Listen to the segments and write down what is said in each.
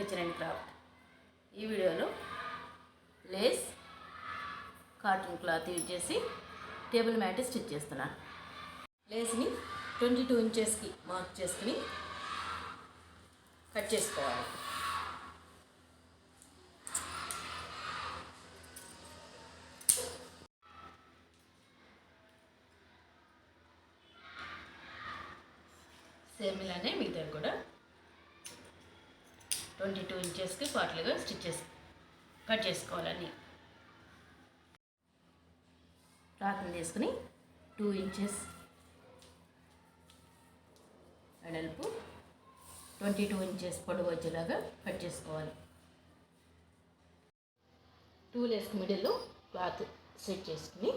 Kitchen and craft ఈ వీడియోలో lace cotton cloth use చేసి టేబుల్ మ్యాట్ స్టిచ్ చేస్తున్నాను. లేస్ని ట్వంటీ టూ ఇంచెస్కి మార్క్ చేసుకుని కట్ చేసుకోవాలి. సేమ్ ఇలానే మిగతా కూడా ట్వంటీ టూ ఇంచెస్కి పార్ట్లుగా స్టిచ్చెస్ కట్ చేసుకోవాలని. క్లాత్ని తీసుకుని టూ ఇంచెస్ వెడల్పు ట్వంటీ టూ ఇంచెస్ పొడవు వచ్చేలాగా కట్ చేసుకోవాలి. టూ లేస్ మిడిల్లో క్లాత్ సెట్ చేసుకుని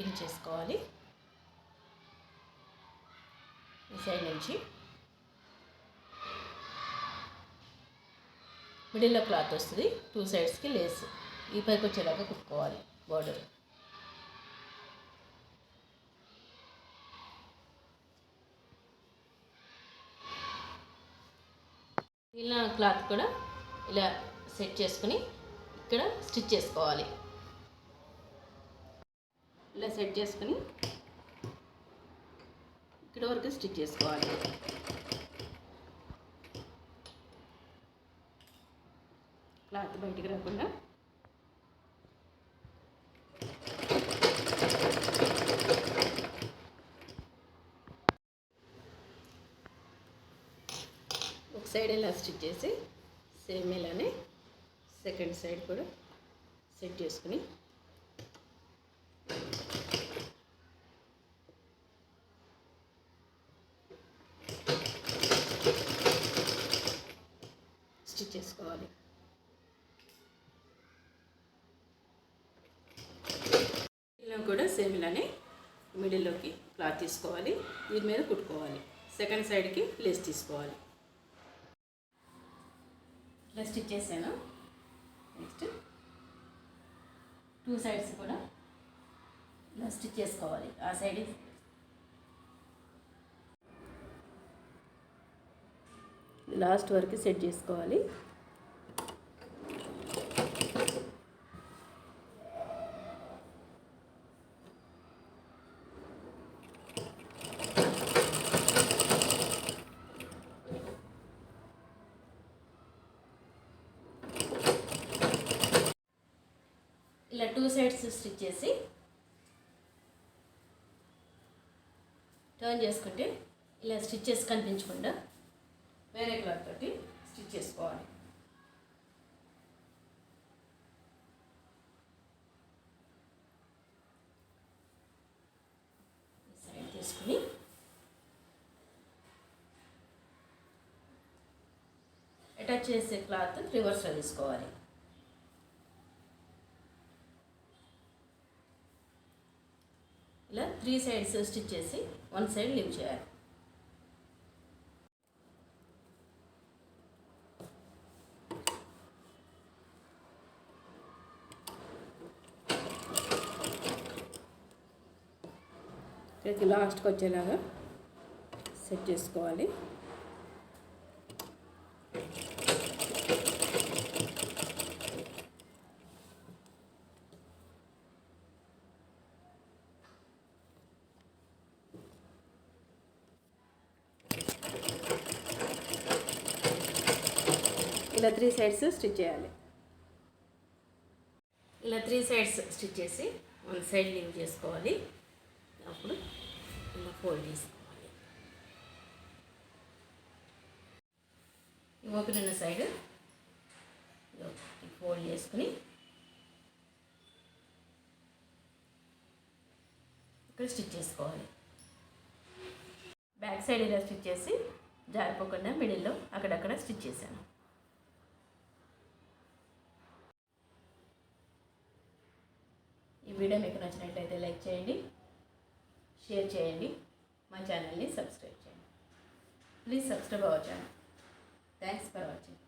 పిన్ చేసుకోవాలి. ఈ సైడ్ నుంచి మిడిల్లో క్లాత్ వస్తుంది. టూ సైడ్స్కి లేస్ ఈ పైకి వచ్చేలాగా కుట్టుకోవాలి బోర్డర్. మిగిలిన క్లాత్ కూడా ఇలా సెట్ చేసుకుని ఇక్కడ స్టిచ్ చేసుకోవాలి. ఇలా సెట్ చేసుకుని ఇక్కడ వరకు స్టిచ్ చేసుకోవాలి. క్లాత్ బయటికి రాకుండా. ఒక సైడ్ ఇలా స్టిచ్ చేసి సేమ్ ఇలానే సెకండ్ సైడ్ కూడా సెట్ చేసుకుని స్టిచ్ చేసుకోవాలి. ఇలా కూడా సేమ్ ఇలానే మిడిల్లోకి క్లాత్ తీసుకోవాలి. దీని మీద కుట్టుకోవాలి. సెకండ్ సైడ్కి లేస్ తీసుకోవాలి. ఇలా స్టిచ్ చేశాను నెక్స్ట్ టూ సైడ్స్ కూడా స్టిచ్ చేసుకోవాలి. ఆ సైడ్ లాస్ట్ వరకు సెట్ చేసుకోవాలి. ఇలా టూ సైడ్స్ స్టిచ్ చేసి టర్న్ చేసుకుంటే ఇలా స్టిచ్చెస్ కనిపించకుండా వేరే క్లాత్ తోటి స్టిచ్ చేసుకోవాలి. సైడ్ తీసుకుని అటాచ్ చేసే క్లాత్ రివర్స్లో తీసుకోవాలి ఇలా త్రీ సైడ్స్ స్టిచ్ చేసి వన్ సైడ్ లివ్ చేయాలి. ప్రతి లాస్ట్కి వచ్చేలాగా సెట్ చేసుకోవాలి. ఇలా త్రీ సైడ్స్ స్టిచ్ చేయాలి. ఇలా త్రీ సైడ్స్ స్టిచ్ చేసి వన్ సైడ్ లింక్ చేసుకోవాలి. అప్పుడు ఇలా ఫోల్డ్ చేసుకోవాలి. ఈ ఓపెన్ ఉన్న సైడ్ ఫోల్డ్ చేసుకుని ఇక్కడ స్టిచ్ చేసుకోవాలి. బ్యాక్ సైడ్ ఇలా స్టిచ్ చేసి జారిపోకుండా మిడిల్లో అక్కడక్కడ స్టిచ్ చేశాను. వీడియో మీకు నచ్చినట్లయితే లైక్ చేయండి షేర్ చేయండి మా ఛానల్ని సబ్స్క్రైబ్ చేయండి. Please subscribe our channel thanks for watching